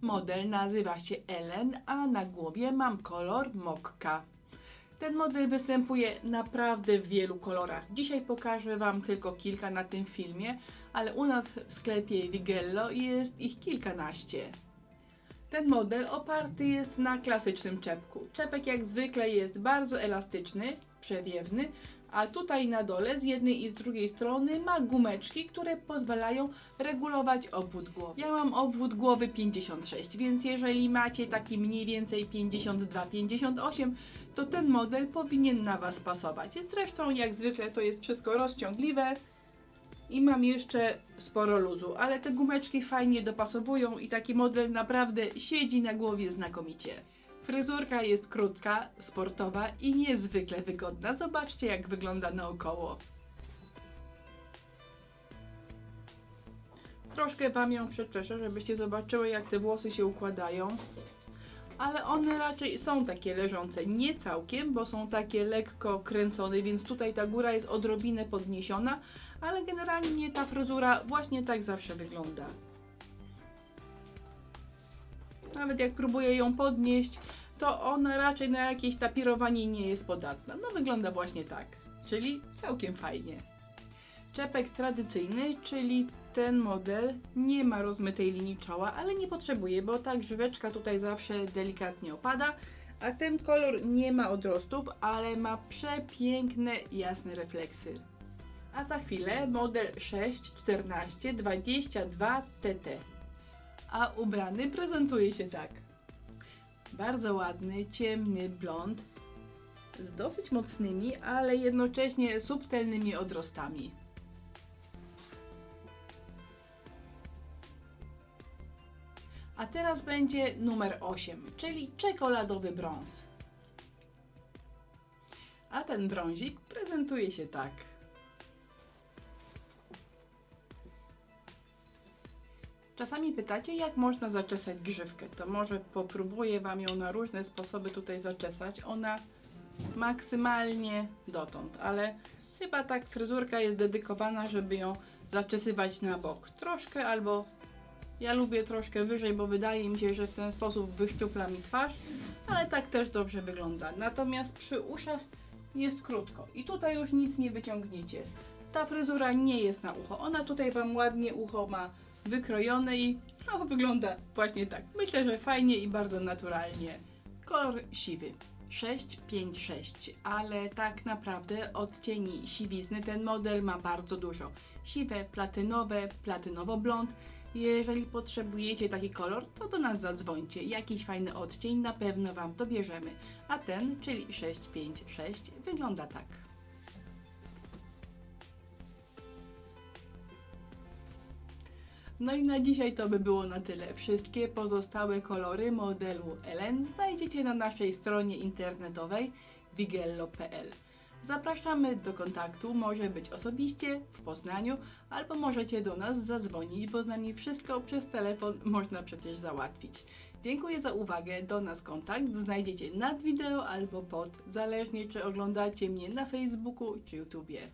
Model nazywa się Ellen, a na głowie mam kolor mokka. Ten model występuje naprawdę w wielu kolorach. Dzisiaj pokażę Wam tylko kilka na tym filmie, ale u nas w sklepie Vigello jest ich kilkanaście. Ten model oparty jest na klasycznym czepku. Czepek jak zwykle jest bardzo elastyczny, przewiewny, a tutaj na dole z jednej i z drugiej strony ma gumeczki, które pozwalają regulować obwód głowy. Ja mam obwód głowy 56, więc jeżeli macie taki mniej więcej 52-58, to ten model powinien na Was pasować. Zresztą jak zwykle to jest wszystko rozciągliwe, i mam jeszcze sporo luzu, ale te gumeczki fajnie dopasowują i taki model naprawdę siedzi na głowie znakomicie. Fryzurka jest krótka, sportowa i niezwykle wygodna. Zobaczcie jak wygląda naokoło. Troszkę Wam ją przeczeszę, żebyście zobaczyły jak te włosy się układają. Ale one raczej są takie leżące, nie całkiem, bo są takie lekko kręcone, więc tutaj ta góra jest odrobinę podniesiona, ale generalnie ta fryzura właśnie tak zawsze wygląda. Nawet jak próbuję ją podnieść, to ona raczej na jakieś tapirowanie nie jest podatna. No wygląda właśnie tak, czyli całkiem fajnie. Czepek tradycyjny, czyli ten model nie ma rozmytej linii czoła, ale nie potrzebuje, bo ta grzyweczka tutaj zawsze delikatnie opada, a ten kolor nie ma odrostów, ale ma przepiękne, jasne refleksy. A za chwilę model 6, 14, 22 TT. A ubrany prezentuje się tak. Bardzo ładny, ciemny blond z dosyć mocnymi, ale jednocześnie subtelnymi odrostami. A teraz będzie numer 8, czyli czekoladowy brąz. A ten brązik prezentuje się tak. Czasami pytacie, jak można zaczesać grzywkę. To może popróbuję Wam ją na różne sposoby tutaj zaczesać. Ona maksymalnie dotąd, ale chyba tak fryzurka jest dedykowana, żeby ją zaczesywać na bok. Troszkę albo ja lubię troszkę wyżej, bo wydaje mi się, że w ten sposób wyszczupla mi twarz, ale tak też dobrze wygląda. Natomiast przy uszach jest krótko i tutaj już nic nie wyciągniecie. Ta fryzura nie jest na ucho. Ona tutaj Wam ładnie ucho ma wykrojone i no, wygląda właśnie tak. Myślę, że fajnie i bardzo naturalnie. Kolor siwy. 656, ale tak naprawdę odcieni siwizny ten model ma bardzo dużo. Siwe, platynowe, platynowo-blond. Jeżeli potrzebujecie taki kolor, to do nas zadzwońcie. Jakiś fajny odcień na pewno Wam dobierzemy. A ten, czyli 656, wygląda tak. No i na dzisiaj to by było na tyle. Wszystkie pozostałe kolory modelu Ellen znajdziecie na naszej stronie internetowej wigello.pl. Zapraszamy do kontaktu, może być osobiście w Poznaniu, albo możecie do nas zadzwonić, bo z nami wszystko przez telefon można przecież załatwić. Dziękuję za uwagę, do nas kontakt znajdziecie nad wideo albo pod, zależnie czy oglądacie mnie na Facebooku czy YouTubie.